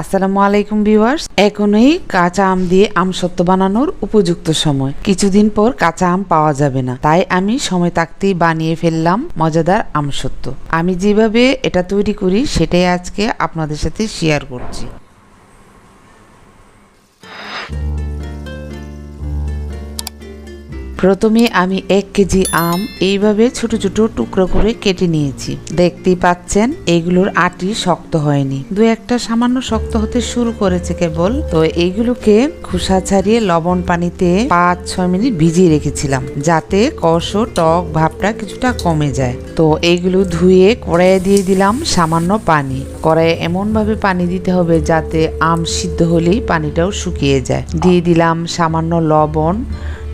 আসসালামু আলাইকুম ভিউয়ার্স। এখনই কাঁচা আম দিয়ে আম সত্য বানানোর উপযুক্ত সময়। কিছুদিন পর কাঁচা আম পাওয়া যাবে না। তাই আমি সময় থাকতেই বানিয়ে ফেললাম মজাদার আম সত্য। আমি যেভাবে এটা তৈরি করি, সেটাই আজকে আপনাদের সাথে শেয়ার করছি। প্রথমে আমি এক কেজি আম এইভাবে ছোট ছোট টুকরো করে কেটে নিয়েছি। দেখতেই পাচ্ছেন এইগুলোর আটি শক্ত হয়নি। দু একটা সামান্য শক্ত হতে শুরু করেছে কেবল। তো এইগুলোকে খোসা ছাড়িয়ে লবণ পানিতে পাঁচ, ছয় মিনিট ভিজিয়ে রেখেছিলাম, যাতে কষ টক ভাবটা কিছুটা কমে যায়। তো এইগুলো ধুয়ে কড়াইয়ে দিয়ে দিলাম সামান্য পানি। কড়াইয়ে এমন ভাবে পানি দিতে হবে যাতে আম সিদ্ধ হলেই পানিটাও শুকিয়ে যায়। দিয়ে দিলাম সামান্য লবণ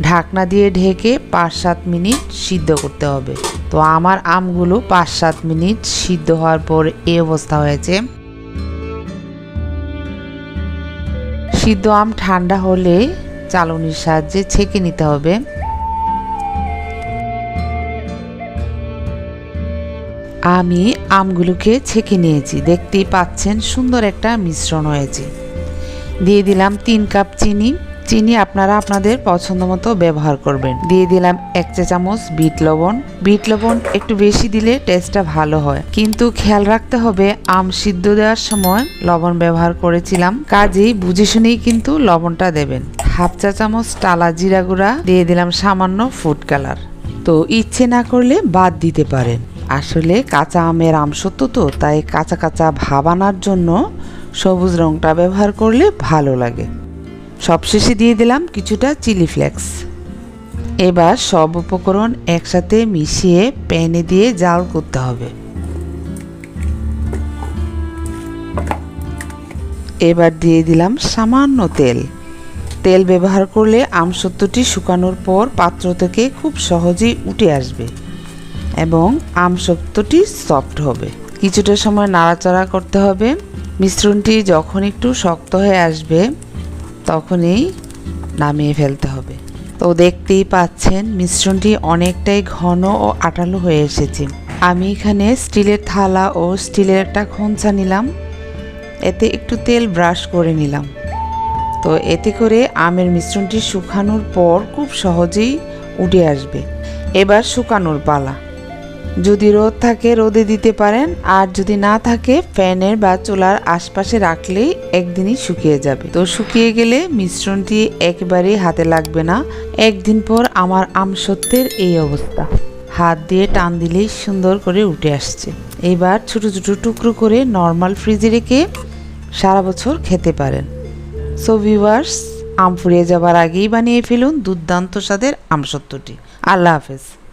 ঢাকনা দিয়ে ঢেকে পাঁচ সাত মিনিট সিদ্ধ করতে হবে। তো আমার আমগুলো পাঁচ সাত মিনিট সিদ্ধ হওয়ার পর এই অবস্থা হয়েছে। সিদ্ধ আম ঠান্ডা হলে চালনির সাহায্যে ছেঁকে নিতে হবে। আমি আমগুলোকে ছেঁকে নিয়েছি। দেখতেই পাচ্ছেন সুন্দর একটা মিশ্রণ হয়েছে। দিয়ে দিলাম তিন কাপ চিনি। চিনি আপনারা আপনাদের পছন্দ মতো ব্যবহার করবেন। দিয়ে দিলাম এক চা চামচ বিট লবণ। বিট লবণ একটু বেশি দিলে টেস্টটা ভালো হয়। কিন্তু খেয়াল রাখতে হবে, আম সিদ্ধ দেওয়ার সময় লবণ ব্যবহার করেছিলাম। কাজেই বুঝে শুনেই কিন্তু লবণটা দেবেন। হাফ চা চামচ টালা জিরা গুঁড়া, দিয়ে দিলাম সামান্য ফুড কালার। তো ইচ্ছে না করলে বাদ দিতে পারেন। আসলে কাঁচা আমের আমসত্ব তো, তাই কাঁচা কাঁচা ভাব আনার জন্য সবুজ রংটা ব্যবহার করলে ভালো লাগে। সবশেষে দিয়ে দিলাম কিছুটা চিলি ফ্লেক্স। এবার সব উপকরণ একসাথে মিশিয়ে প্যানে দিয়ে জাল করতে হবে। এবার দিয়ে দিলাম সামান্য তেল। তেল ব্যবহার করলে আমসত্ত্বটি শুকানোর পর পাত্র থেকে খুব সহজেই উঠে আসবে এবং আমসত্ত্বটি সফট হবে। কিছুটা সময় নাড়াচাড়া করতে হবে। মিশ্রণটি যখন একটু শক্ত হয়ে আসবে তখনই নামিয়ে ফেলতে হবে। তো দেখতেই পাচ্ছেন মিশ্রণটি অনেকটাই ঘন ও আটালো হয়ে এসেছে। আমি এখানে স্টিলের থালা ও স্টিলের একটা খোঁচা নিলাম। এতে একটু তেল ব্রাশ করে নিলাম। তো এতে করে আমের মিশ্রণটি শুকানোর পর খুব সহজেই উঠে আসবে। এবার শুকানোর পালা। যদি রোদ থাকে, রোদে দিতে পারেন। আর যদি না থাকে, ফ্যানের বা চুলার আশপাশে রাখলেই একদিনই শুকিয়ে যাবে। তো শুকিয়ে গেলে মিশ্রণটি একেবারেই হাতে লাগবে না। একদিন পর আমার আমসত্ত্বের এই অবস্থা। হাত দিয়ে টান দিলেই সুন্দর করে উঠে আসছে। এবার ছোট ছোট টুকরো করে নর্মাল ফ্রিজে রেখে সারা বছর খেতে পারেন। সো ভিউয়ার্স আম ফুরিয়ে যাবার আগেই বানিয়ে ফেলুন দুর্দান্ত স্বাদের আমসত্ত্বটি। আল্লাহ হাফেজ।